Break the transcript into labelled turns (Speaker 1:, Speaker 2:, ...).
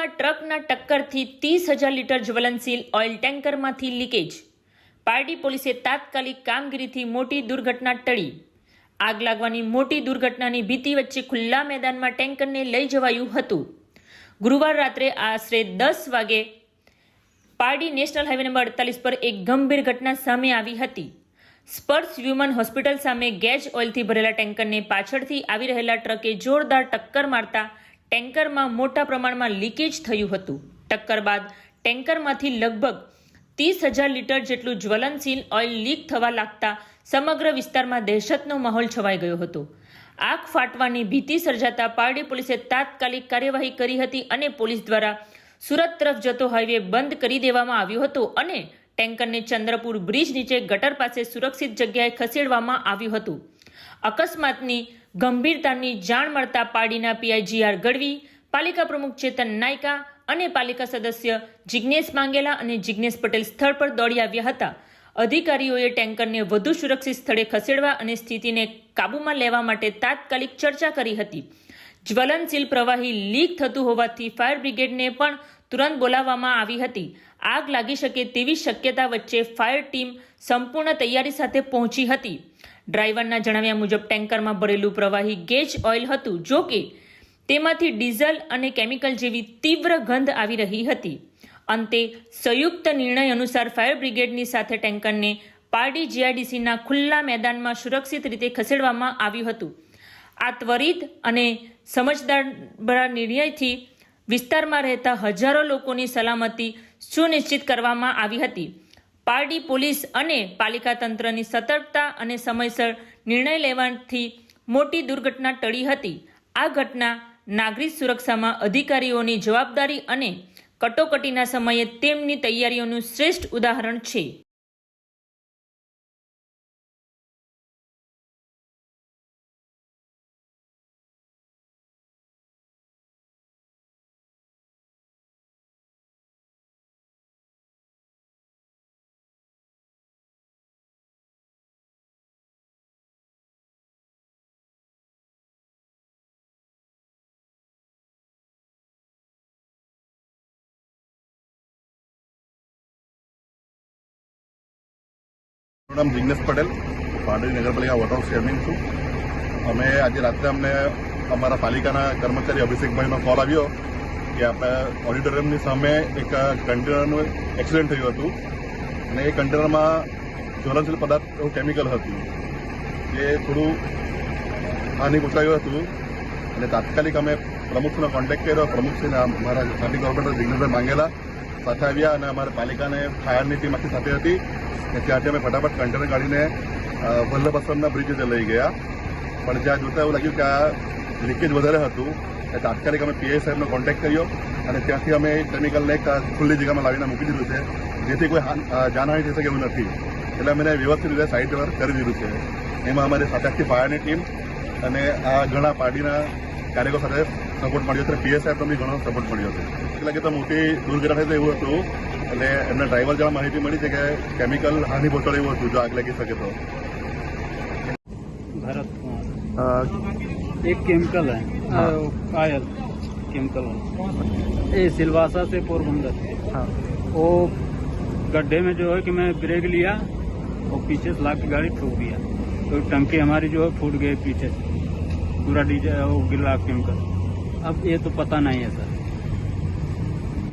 Speaker 1: પારડીમાં ટ્રકના ટક્કરથી ત્રીસ હજાર લીટર જ્વલનશીલ ઓઇલ ટેન્કરમાંથી લીકેજ. પારડી પોલીસે તાત્કાલિક કામગીરીથી મોટી દુર્ઘટના ટળી. આગ લાગવાની મોટી દુર્ઘટનાની ભીતિ વચ્ચે ખુલ્લા મેદાનમાં ટેન્કરને લઈ જવાયું હતું. ગુરુવાર રાત્રે આશરે દસ વાગે પારડી નેશનલ હાઈવે નંબર અડતાલીસ પર એક ગંભીર ઘટના સામે આવી હતી. સ્પર્શ હ્યુમન હોસ્પિટલ સામે ગેજ ઓઇલથી ભરેલા ટેન્કરને પાછળથી આવી રહેલા ટ્રકે જોરદાર ટક્કર મારતા ટેન્કરમાં મોટા પ્રમાણમાં લીકેજ થયું હતું. ટક્કર બાદ ટેન્કરમાંથી લગભગ ત્રીસ હજાર લીટર જેટલું જ્વલનશીલ ઓઇલ લીક થવા લાગતા સમગ્ર વિસ્તારમાં દહેશતનો માહોલ છવાઈ ગયો હતો. આગ ફાટવાની ભીતિ સર્જાતા પારડી પોલીસે તાત્કાલિક કાર્યવાહી કરી હતી અને પોલીસ દ્વારા સુરત તરફ જતો હાઈવે બંધ કરી દેવામાં આવ્યો હતો અને ટેન્કરને ચંદ્રપુર બ્રિજ નીચે ગટર પાસે સુરક્ષિત જગ્યાએ ખસેડવામાં આવ્યું હતું. અકસ્માતની ગંભીરતાની જાણ મળતા પાડીના પીઆઈ જીઆર ગઢવી, પાલિકા પ્રમુખ ચેતન નાયકા અને પાલિકા સદસ્ય જિજ્ઞેશ માંગેલા અને જિજ્ઞેશ પટેલ સ્થળ પર દોડી આવ્યા હતા. અધિકારીઓએ ટેન્કરને વધુ સુરક્ષિત સ્થળે ખસેડવા અને સ્થિતિને કાબૂમાં લેવા માટે તાત્કાલિક ચર્ચા કરી હતી. જ્વલનશીલ પ્રવાહી લીક થતું હોવાથી ફાયર બ્રિગેડને પણ તુરંત બોલાવવામાં આવી હતી. આગ લાગી શકે તેવી શક્યતા વચ્ચે ફાયર ટીમ સંપૂર્ણ તૈયારી સાથે પહોંચી હતી. ડ્રાઈવરના જણાવ્યા મુજબ ટેન્કરમાં ભરેલું પ્રવાહી ગેજ ઓઇલ હતું, જો કે તેમાંથી ડીઝલ અને કેમિકલ જેવી તીવ્ર ગંધ આવી રહી હતી. અંતે સંયુક્ત નિર્ણય અનુસાર ફાયર બ્રિગેડની સાથે ટેન્કરને પારડી જીઆઈડીસીના ખુલ્લા મેદાનમાં સુરક્ષિત રીતે ખસેડવામાં આવ્યું હતું. આ ત્વરિત અને સમજદાર નિર્ણયથી વિસ્તારમાં રહેતા હજારો લોકોની સલામતી સુનિશ્ચિત કરવામાં આવી હતી. પારડી પોલીસ અને પાલિકા તંત્રની સતર્કતા અને સમયસર નિર્ણય લેવાથી મોટી દુર્ઘટના ટળી હતી. આ ઘટના નાગરિક સુરક્ષામાં અધિકારીઓની જવાબદારી અને કટોકટીના સમયે તેમની તૈયારીઓનું શ્રેષ્ઠ ઉદાહરણ છે.
Speaker 2: નામ જિગ્નેશ પટેલ પાંડવી નગરપાલિકા વોટર ચેરમેન છું. અમે આજે રાત્રે અમને અમારા પાલિકાના કર્મચારી અભિષેકભાઈનો કોલ આવ્યો કે આપણે ઓડિટોરિયમની સામે એક કન્ટેનરનું એક્સિડન્ટ થયું હતું. અને એ કન્ટેનરમાં જ્વલનશીલ પદાર્થ એવું કેમિકલ હતું. જે થોડું હાનિ પહોંચાયું હતું. અને તાત્કાલિક અમે પ્રમુખનો કોન્ટેક્ટ કર્યો. પ્રમુખશ્રીને અમારા સ્થાનિક ગવર્મેન્ટ જિગ્નેશભાઈ માંગેલા. સાથે આવ્યા અને અમારા પાલિકાને ફાયરની ટીમ આખી સાથે હતી અને ત્યાંથી અમે ફટાફટ કન્ટેનર કાઢીને વલ્લભ આશ્રમના બ્રિજ લઈ ગયા. પણ જ્યાં જોતા એવું લાગ્યું કે આ લીકેજ વધારે હતું એ તાત્કાલિક અમે પીઆઈ સાહેબનો કોન્ટેક્ટ કર્યો અને ત્યાંથી અમે કેમિકલને એક ખુલ્લી જગ્યામાં લાવીને મૂકી દીધું છે જેથી કોઈ હાન- અ, થઈ શકે એવું નથી. એટલે અમે વ્યવસ્થિત રીતે સાઇટ પર કરી દીધું છે. એમાં અમારી સાથે આખી ફાયરની ટીમ અને આ ઘણા પાર્ટીના કાર્યકરો સાથે સપોર્ટ મળ્યો છે પીએસ સાહેબનો બી ઘણો સપોર્ટ મળ્યો છે એટલે લાગે તો મોટી દુર્ઘટના થઈ તો એવું હતું એટલે એમના ડ્રાઈવર જેવા માહિતી મળી છે કે કેમિકલ હાનિ પહોંચાડે એવું હતું જો આગ લાગી શકે તો
Speaker 3: भरत कुमार एक केमिकल है अ, कायल केमिकल ये सिलवासा से पोरबंदर वो गड्ढे में जो है कि मैं ब्रेक लिया और पीछे से ला के गाड़ी ठोक दिया तो टंकी हमारी जो है फूट गई पीछे से पूरा डीजल वो गिरा केमिकल अब ये तो पता नहीं है सर